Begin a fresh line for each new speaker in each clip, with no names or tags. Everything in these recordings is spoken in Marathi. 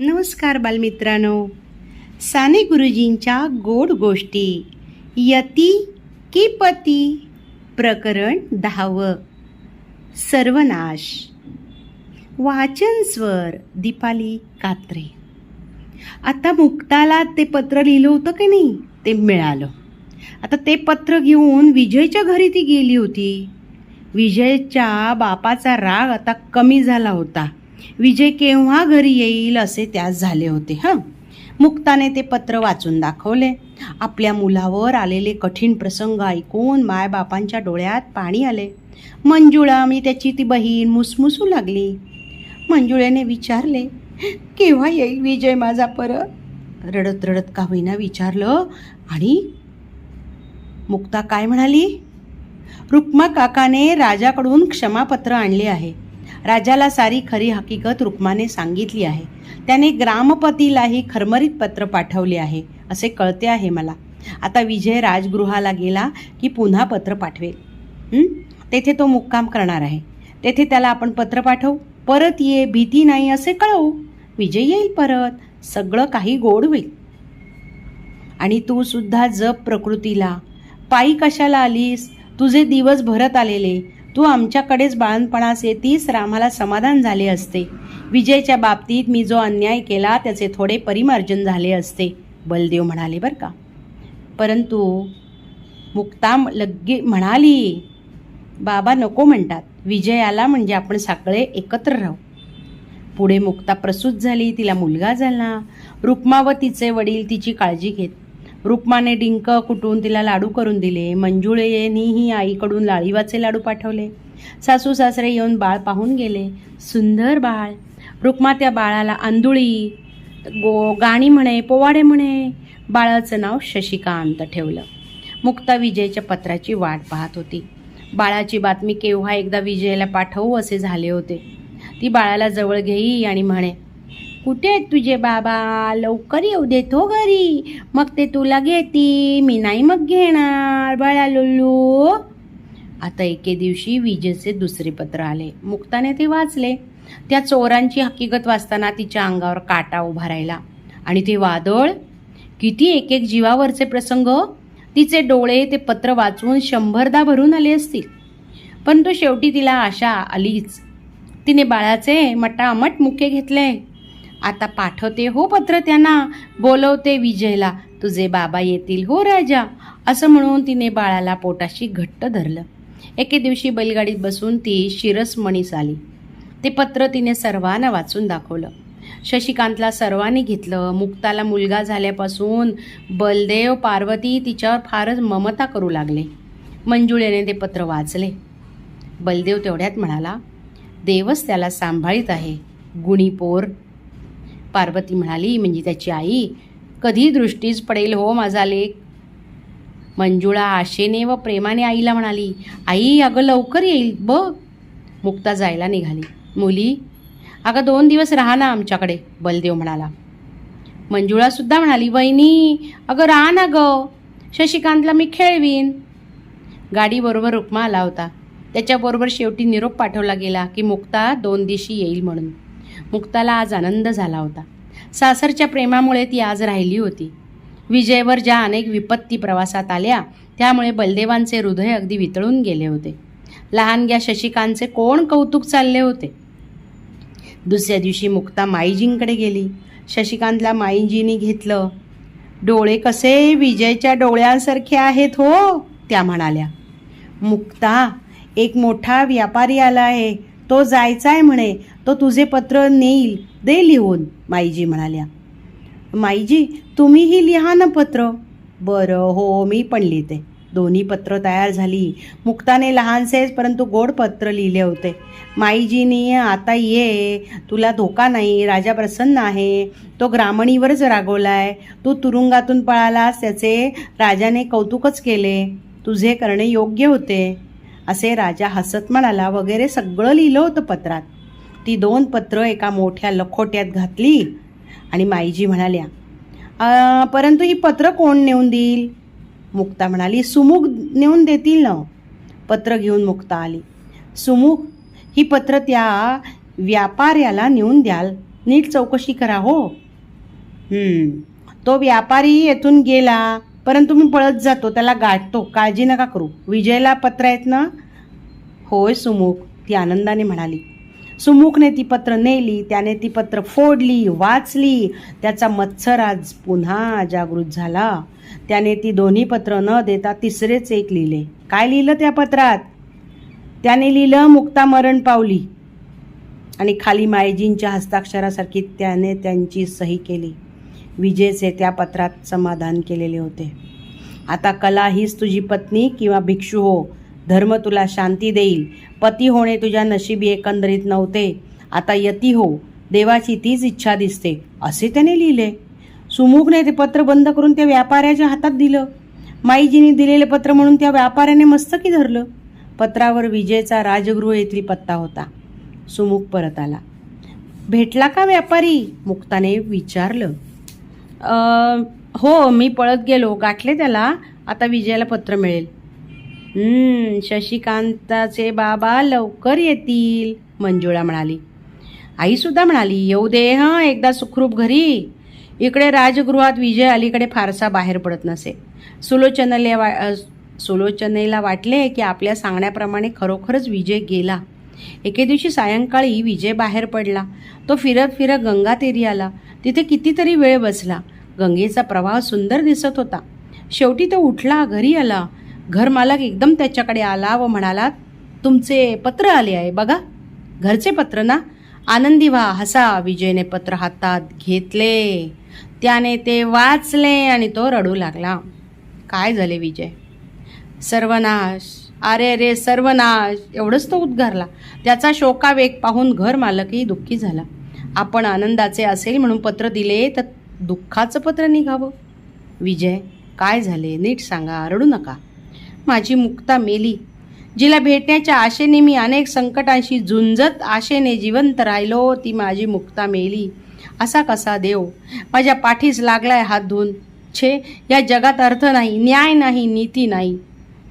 नमस्कार बालमित्रांनो. साने गुरुजींच्या गोड गोष्टी यती की पती प्रकरण दहावं. सर्वनाश. वाचन स्वर दीपाली कात्रे. आता मुक्ताला ते पत्र लिहिलं होतं की नाही? ते मिळालं. आता ते पत्र घेऊन विजयच्या घरी ती गेली होती. विजयच्या बापाचा राग आता कमी झाला होता. विजय केव्हा घरी येईल असे त्यास झाले होते हां? मुक्ताने ते पत्र वाचून दाखवले. आपल्या मुलावर आलेले कठीण प्रसंग ऐकून मायबापांच्या डोळ्यात पाणी आले. मंजुळा मी त्याची ती बहीण मुसमुसू लागली. मंजुळेने विचारले केव्हा येईल विजय माझा परत? रडत रडत का होईना विचारलं आणि? मुक्ता काय म्हणाली रुक्मा काकाने राजाकडून क्षमापत्र आणले आहे. राजाला सारी खरी हकीकत रुक्माने सांगितली आहे. त्याने ग्रामपतीलाही खरमरीत पत्र पाठवले आहे असे कळते आहे मला. आता विजय राजगृहाला गेला की पुन्हा पत्र पाठवेल. तेथे तो मुक्काम करणार आहे. तेथे त्याला आपण पत्र पाठवू? परत ये भीती नाही असे कळवू? विजय येईल परत. सगळं काही गोड होईल. आणि तू सुद्धा जप प्रकृतीला. पायी कशाला आलीस? तुझे दिवस भरत आलेले. तू आमच्याकडेच बाळणपणास येतीस तर आम्हाला समाधान झाले असते. विजयच्या बाबतीत मी जो अन्याय केला त्याचे थोडे परिमार्जन झाले असते बलदेव म्हणाले बरं का. परंतु मुक्ता लग्गे म्हणाली बाबा नको म्हणतात विजय आला म्हणजे आपण सगळे एकत्र राहू. पुढे मुक्ता प्रसूत झाली तिला मुलगा झाला. रुक्मावतीचे वडील तिची काळजी घेत रुक्माने डिंक कुटून तिला लाडू करून दिले. मंजुळेनीही आईकडून लाळीवाचे लाडू पाठवले. सासू सासरे येऊन बाळ पाहून गेले. सुंदर बाळ. रुक्मा त्या बाळाला आंदुळी गो गाणी म्हणे पोवाडे म्हणे. बाळाचं नाव शशिकांत ठेवलं. मुक्ता विजयच्या पत्राची वाट पाहत होती. बाळाची बातमी केव्हा एकदा विजयला पाठवू असे झाले होते. ती बाळाला जवळ घेई आणि म्हणे कुठे आहेत तुझे बाबा लवकर येऊ देत हो घरी. मग ते तुला घेती मी नाही मग घेणार बाळा लुल्लू. आता एके दिवशी विजेचे दुसरे पत्र आले. मुक्ताने ते वाचले. त्या चोरांची हकीकत वाचताना तिच्या अंगावर काटा उभा राहिला. आणि ते वादळ किती एक एक जीवावरचे प्रसंग. तिचे डोळे ते पत्र वाचून शंभरदा भरून आले असतील. पण तो शेवटी तिला आशा आलीच. तिने बाळाचे मटामट मुके घेतले. आता पाठवते हो पत्र त्यांना. बोलवते विजयला तुझे बाबा येतील हो राजा. असं म्हणून तिने बाळाला पोटाशी घट्ट धरलं. एके दिवशी बैलगाडीत बसून ती शिरसमणीस आली. ते पत्र तिने सर्वांना वाचून दाखवलं. शशिकांतला सर्वांनी घेतलं. मुक्ताला मुलगा झाल्यापासून बलदेव पार्वती तिच्यावर फारच ममता करू लागले. मंजुळेने ते पत्र वाचले. बलदेव तेवढ्यात म्हणाला देवच त्याला सांभाळीत आहे. गुणीपोर पार्वती म्हणाली म्हणजे त्याची आई कधी दृष्टीच पडेल हो माझा लेख? मंजुळा आशेने व प्रेमाने आईला म्हणाली आई अगं लवकर येईल बघ. मुक्ता जायला निघाली. मुली अगं दोन दिवस राहा ना आमच्याकडे बलदेव म्हणाला. मंजुळासुद्धा म्हणाली वहिनी अगं राहा ना गं शशिकांतला मी खेळवीन. गाडीबरोबर रुक्मा आला होता. त्याच्याबरोबर शेवटी निरोप पाठवला गेला की मुक्ता दोन दिवशी येईल म्हणून. मुक्ताला आज आनंद झाला होता. सासरच्या प्रेमामुळे ती आज राहिली होती. विजयवर ज्या अनेक विपत्ती प्रवासात आल्या त्यामुळे बलदेवांचे हृदय अगदी वितळून गेले होते. लहानग्या शशिकांतचे कोण कौतुक चालले होते? दुसऱ्या दिवशी मुक्ता माईजींकडे गेली. शशिकांतला माईजींनी घेतलं. डोळे कसे विजयच्या डोळ्यांसारखे आहेत हो त्या म्हणाल्या. मुक्ता एक मोठा व्यापारी आला आहे. तो जायचा आहे म्हणे तो तुझे पत्र नेईल दे लिहून माईजी म्हणाल्या. माईजी तुम्हीही लिहा ना पत्र. बरं हो मी पण लिहिते. दोन्ही पत्र तयार झाली. मुक्ताने लहानसेच परंतु गोड पत्र लिहिले होते. माईजीनी आता ये तुला धोका नाही राजा प्रसन्न आहे. तो ग्रामणीवरच रागवलाय. तू तुरुंगातून पळालास त्याचे राजाने कौतुकच केले. तुझे करणे योग्य होते. असे राजा हसत म्हणाला वगैरे सगळं लिहिलं होतं पत्रात. ती दोन पत्र एका मोठ्या लखोट्यात घातली आणि माईजी म्हणाल्या परंतु ही पत्र कोण नेऊन देईल? मुक्ता म्हणाली सुमुख नेऊन देतील ना. पत्र घेऊन मुक्ता आली सुमुख ही पत्र त्या व्यापाऱ्याला नेऊन द्याल. नीट चौकशी करा हो. तो व्यापारी येथून गेला. परंतु मी पळत जातो त्याला गाठतो. काळजी नका करू. विजयला पत्र आहेत ना होय सुमुख ती आनंदाने म्हणाली. सुमुखने ती पत्र नेली त्याने ती पत्र फोडली वाचली. त्याचा मत्सर आज पुन्हा जागृत झाला. त्याने ती दोन्ही पत्र न देता तिसरेच एक लिहिले. काय लिहिलं त्या पत्रात? त्याने लिहिलं मुक्ता मरण पावली. आणि खाली मायजींच्या हस्ताक्षरासारखी त्याने त्यांची सही केली. विजेचे त्या पत्रात समाधान केलेले होते. आता कला हीच तुझी पत्नी किंवा भिक्षू हो. धर्म तुला शांती देईल. पती होणे तुझ्या नशिबी एकंदरीत नव्हते. आता यती हो. देवाची तीच इच्छा दिसते. असे त्याने लिहिले. सुमुखने ते पत्र बंद करून त्या व्यापाऱ्याच्या हातात दिलं. माईजीने दिलेले पत्र म्हणून त्या व्यापाऱ्याने मस्तकी धरलं. पत्रावर विजयचा राजगृह येथील पत्ता होता. सुमुख परत आला. भेटला का व्यापारी? मुक्ताने विचारलं. हो मी पळत गेलो. गाठले त्याला. आता विजयाला पत्र मिळेल. शशिकांताचे बाबा लवकर येतील मंजुळा म्हणाली. आईसुद्धा म्हणाली येऊ दे हां एकदा सुखरूप घरी. इकडे राजगृहात विजय अलीकडे फारसा बाहेर पडत नसे. सुलोचनेला वा सुलोचनेला वाटले की आपल्या सांगण्याप्रमाणे खरोखरच विजय गेला. एके दिवशी सायंकाळी विजय बाहेर पडला. तो फिरत फिरत गंगा तेरी आला. तिथे कितीतरी वेळ बसला. गंगेचा प्रवाह सुंदर दिसत होता. शेवटी तो उठला घरी आला. घरमालक एकदम त्याच्याकडे आला व म्हणाला तुमचे पत्र आले आहे बघा. घरचे पत्र ना? आनंदी व्हा हसा विजयने पत्र हातात घेतले. त्याने ते वाचले आणि तो रडू लागला. काय झाले विजय? सर्वनाश. अरे रे सर्वनाश. एवढंच तो उद्गारला. त्याचा शोकावेग पाहून घर मालकही दुःखी झाला. आपण आनंदाचे असेल म्हणून पत्र दिले तर दुःखाचं पत्र निघावं. विजय काय झाले? नीट सांगा रडू नका. माझी मुक्ता मेली जिला भेटण्याच्या आशेने मी अनेक संकटांशी झुंजत आशेने जिवंत राहिलो ती माझी मुक्ता मेली. असा कसा देव? माझ्या पाठीस लागलाय हात धुवून. छे या जगात अर्थ नाही न्याय नाही नीती नाही.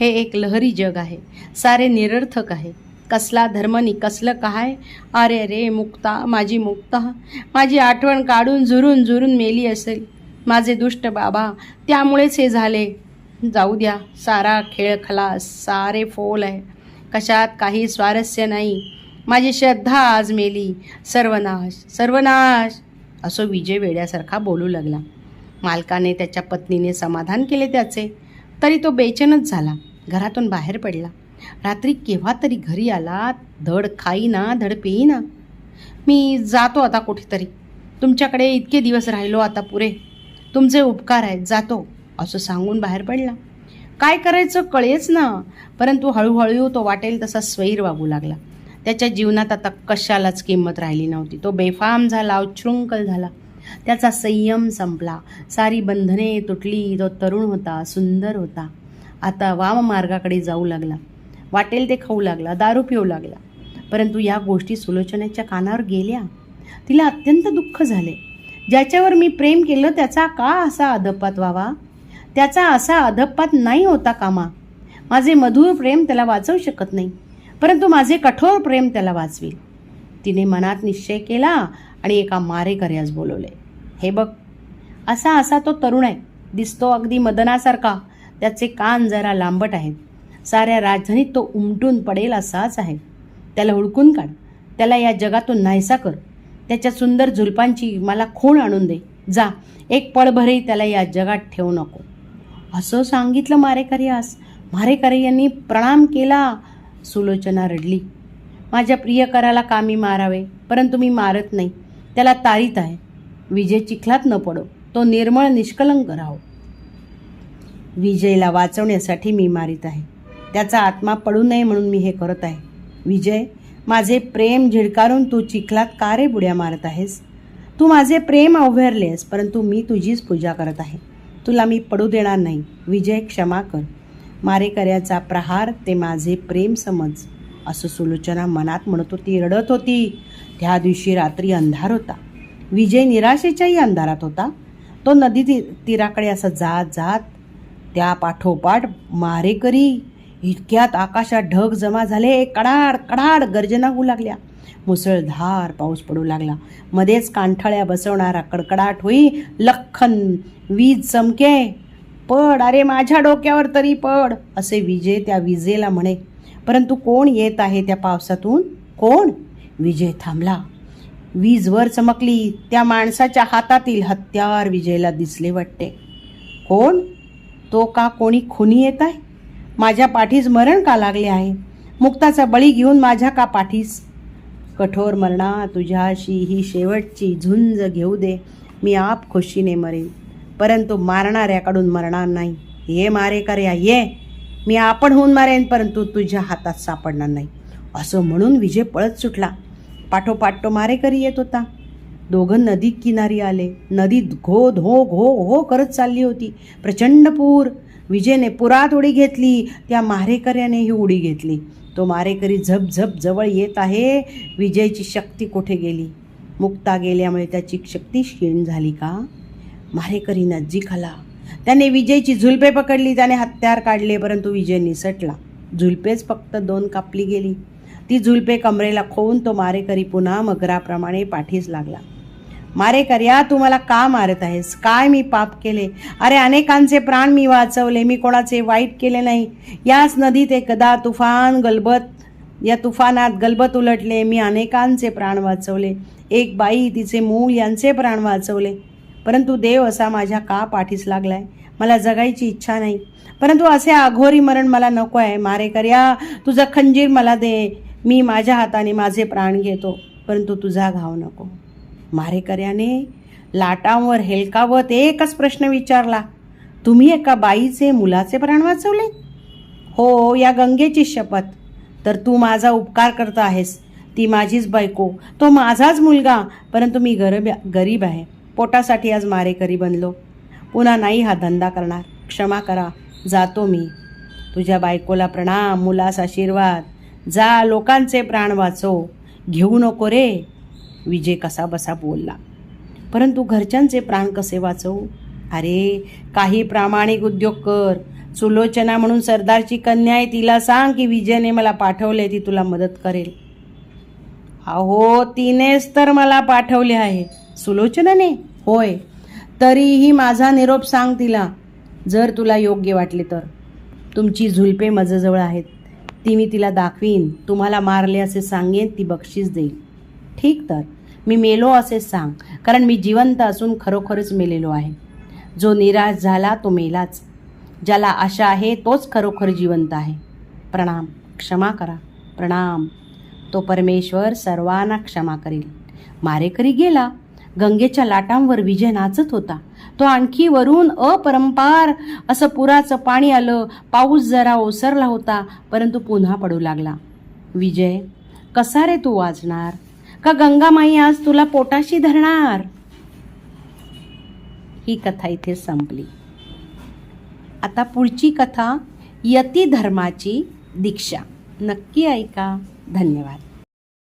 हे एक लहरी जग आहे. सारे निरर्थक आहे. कसला धर्म नि कसलं काय? अरे रे मुक्ता माझी मुक्ता माझी आठवण काढून झुरून झुरून मेली असेल. माझे दुष्ट बाबा त्यामुळेच हे झाले. जाऊ द्या सारा खेळ खलास सारे फोल आहे. कशात काही स्वारस्य नाही. माझी श्रद्धा आज मेली. सर्वनाश सर्वनाश. असो विजय वेड्यासारखा बोलू लागला. मालकाने त्याच्या पत्नीने समाधान केले त्याचे. तरी तो बेचैनच झाला. घरातून बाहेर पडला. रात्री केव्हा तरी घरी आला धड खाईना धड पेईना. मी जातो आता कुठेतरी. तुमच्याकडे इतके दिवस राहिलो आता पुरे. तुमचे उपकार आहेत जातो असं सांगून बाहेर पडला. काय करायचं कळेच ना परंतु हळूहळू तो वाटेल तसा स्वैर वागू लागला. त्याच्या जीवनात आता कशालाच किंमत राहिली नव्हती. तो बेफाम झाला उच्छृंखल झाला. त्याचा संयम संपला. सारी बंधने तुटली तो तरुण होता सुंदर होता. आता वाम मार्गाकडे जाऊ लागला. वाटेल ते खाऊ लागला दारू पिऊ लागला. परंतु या गोष्टी सुलोचनेच्या कानावर गेल्या. तिला अत्यंत दुःख झाले. ज्याच्यावर मी प्रेम केलं त्याचा का असा अधपात व्हावा? त्याचा असा अधपात नाही होता कामा. माझे मधुर प्रेम त्याला वाचवू शकत नाही परंतु माझे कठोर प्रेम त्याला वाचवील. तिने मनात निश्चय केला आणि एका मारेकऱ्यास बोलवले. हे बघ असा असा तो तरुण आहे. दिसतो अगदी मदनासारखा. त्याचे कान जरा लांबट आहेत. साऱ्या राजधानीत तो उमटून पडेल असाच आहे. त्याला हुडकून काढ. त्याला या जगातून नाहीसा कर. त्याच्या सुंदर झुलपांची मला खूण आणून दे. जा एक पळभरही त्याला या जगात ठेवू नको. असं सांगितलं मारेकऱ्यास मारेकरी यांनी प्रणाम केला. सुलोचना रडली. माझ्या प्रियकराला कामी मारावे परंतु मी मारत नाही. त्याला तारीत आहे. विजय चिखलात न पडो. तो निर्मळ निष्कलंक राहो. विजयला वाचवण्यासाठी मी मारित आहे. त्याचा आत्मा पडू नये म्हणून मी हे करत आहे. विजय माझे प्रेम झिडकारून तू चिखलात का रे बुड्या मारत आहेस? तू माझे प्रेम अवघरलेस परंतु मी तुझीच पूजा करत आहे. तुला मी पडू देणार नाही. विजय क्षमा कर. मारेकऱ्याचा प्रहार ते माझे प्रेम समज. असं सुलोचना मनात म्हणत होती रडत होती. त्या दिवशी रात्री अंधार होता. विजय निराशेच्याही अंधारात होता. तो नदी ती तीराकडे असं जात जात त्या पाठोपाठ मारेकरी इतक्यात आकाशात ढग जमा झाले कडाड कडाड गर्जना होऊ लागल्या. मुसळधार पाऊस पडू लागला. मध्येच कांठळ्या बसवणारा कडकडाट होई लखन वीज चमके पड अरे माझ्या डोक्यावर तरी पड असे विजय त्या विजेला म्हणे. परंतु कोण येत आहे त्या पावसातून? कोण? विजय थांबला. वीज वर चमकली. त्या माणसाच्या हातातील हत्यार विजयला दिसले वाटते. कोण? तो का कोणी खुनी येत आहे? माझ्या पाठीस मरण का लागले आहे? मुक्ताचा बळी घेऊन माझ्या का पाठीस? कठोर मरणा तुझ्याशी ही शेवटची झुंज घेऊ दे. मी आप खुशीने मरेन. परंतु मारणाऱ्याकडून मरणार नाही. ये मारे कर्या ये. मी आपण होऊन मारेन परंतु तुझ्या हातात सापडणार नाही. असं म्हणून विजय पळत सुटला. पाठोपाठ तो मारेकरी येत होता. दोघं नदी किनारी आले. नदीत घो धो हो, घो हो करत चालली होती. प्रचंड पूर. विजयने पुरात उडी घेतली त्या मारेकऱ्यानेही उडी घेतली. तो मारेकरी झप झप जवळ येत आहे. विजयची शक्ती कुठे गेली? मुक्ता गेल्यामुळे त्याची शक्ती क्षीण झाली का? मारेकरी नजीक आला. त्याने विजयची झुलपे पकडली त्याने हत्यार काढले परंतु विजय निसटला. झुलपेच फक्त दोन कापली गेली. ती झुलपे कमरेला खोवून तो मारेकरी पुन्हा मगराप्रमाणे पाठीस लागला. मारेकर्या तू मला का मारत आहेस? काय मी पाप केले? अरे अनेकांचे प्राण मी वाचवले मी कोणाचे वाईट केले नाही. याच नदीत एकदा तुफान गलबत या तुफानात गलबत उलटले मी अनेकांचे प्राण वाचवले. एक बाई तिचे मूल यांचे प्राण वाचवले. परंतु देव असा माझ्या का पाठीस लागलाय? मला जगायची इच्छा नाही. परंतु असे अघोरी मरण मला नको आहे. मारेकर्या तुझा खंजीर मला दे. मी माझ्या हाताने माझे प्राण घेतो परंतु तुझा घाव नको. मारेकऱ्याने लाटांवर हेलकावत एकच प्रश्न विचारला. तुम्ही एका बाईचे मुलाचे प्राण वाचवले? हो या गंगेची शपथ. तर तू माझा उपकार करत आहेस. ती माझीच बायको. तो माझाच मुलगा. परंतु मी गरब गरीब आहे. पोटासाठी आज मारेकरी बनलो. पुन्हा नाही हा धंदा करणार. क्षमा करा. जातो मी. तुझ्या बायकोला प्रणाम मुलास आशीर्वाद. जा लोकांचे प्राण वाचो घेऊ नको रे. विजय कसा बसा बोलला. परंतु घरच्यांचे प्राण कसे वाचवू? अरे काही प्रामाणिक उद्योग कर. सुलोचना म्हणून सरदारची कन्या आहे तिला सांग की विजयने मला पाठवले ती तुला मदत करेल. अहो तिनेच तर मला पाठवले आहे. सुलोचनाने? होय. तरीही माझा निरोप सांग तिला. जर तुला योग्य वाटले तर. तुमची झुलपे माझ्याजवळ आहेत. ती मी तिला दाखवीन. तुम्हाला मारले असे सांगेन ती बक्षीस देईल. ठीक तर. मी मेलो असे सांग कारण मी जिवंत असून खरोखरच मेलेलो आहे. जो निराश झाला तो मेलाच. ज्याला आशा आहे तोच खरोखर जिवंत आहे. प्रणाम. क्षमा करा. प्रणाम. तो परमेश्वर सर्वांना क्षमा करेल. मारेकरी गेला. गंगेच्या लाटांवर विजय नाचत होता. तो आणखी वरून अपरंपार असं पुराचं पाणी आलं. पाऊस जरा ओसरला होता परंतु पुन्हा पडू लागला. विजय कसा रे तू वाजणार? का गंगामाई आज तुला पोटाशी धरणार? ही कथा इथे संपली. आता पुढची कथा यती धर्माची दीक्षा. नक्की ऐका. धन्यवाद.